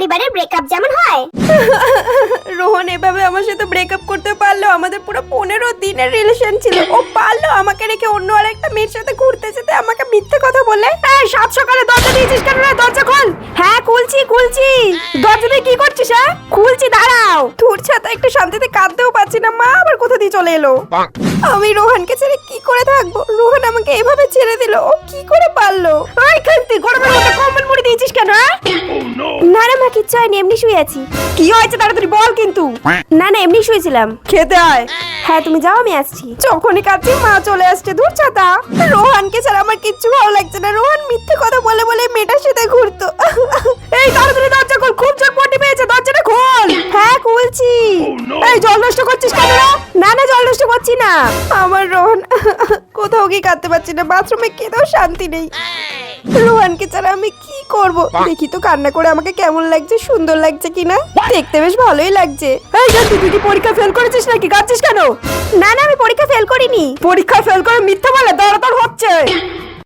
পরিবারের ব্রেকআপ যেমন হয়। রোহন এভাবে আমার সাথে ব্রেকআপ করতে পারল আমাদের পুরো পনেরো দিনের রিলেশন ছিল। ও পারল আমাকে রেখে অন্য আরেকটা মেয়ের সাথে ঘুরতে যেতে আমাকে মিথ্যে কথা বলে এই সাত সকালে দরজা দিয়েছিস কেন রে? দরজা খোল। হ্যাঁ খুলছি খুলছি। দরজা দিয়ে কি করছিস হ্যাঁ? খুলছি দাঁড়াও। তোর ছাতা একটু শান্তিতে কাঁদতেও পাচ্ছি না। মা আবার কোথা দিয়ে চলে এলো? আমি রোহানকে ছেড়ে কি করে থাকব? রোহান আমাকে এভাবে ছেড়ে দিল। ও কি করে পারল? আই খান্তি গরমের মধ্যে কম্বল মুড়ি দিয়েছিস কেন হ্যাঁ? না কিচ্ছু হয়নি এমনি শুয়ে আছি। কি হয়েছে তাড়াতাড়ি বল কিন্তু? না না এমনি শুয়েছিলাম। খেতে আয়। হ্যাঁ তুমি যাও আমি আসছি। যখনই কাছে মা চলে আসছে দূর ছাতা রোহানকে ছাড়া আমার কিচ্ছু ভালো লাগছে না। রোহান মিথ্যে কথা বলে বলে মেয়েটার সাথে ঘুরতো। এই তাড়াতাড়ি দরজা খোল খুব চোখ পটি পেয়েছে দরজাটা খোল। হ্যাঁ খুলছি। এই জল নষ্ট করছিস কেন? না না জল নষ্ট করছি না। আমার রোহন কোথাও গিয়ে কাঁদতে পারছি না বাথরুমে কেঁদেও শান্তি নেই। রোহানকে ছাড়া আমি কি করব? দেখি তো কান্না করে আমাকে কেমন লাগছে সুন্দর লাগছে কিনা? দেখতে বেশ ভালোই লাগছে। এই জানতি তুই কি পরীক্ষা ফেল করেছিস নাকি? কাঁদছিস কেন? না না আমি পরীক্ষা ফেল করিনি। পরীক্ষা ফেল করে মিথ্যা বলে দরদর হচ্ছে।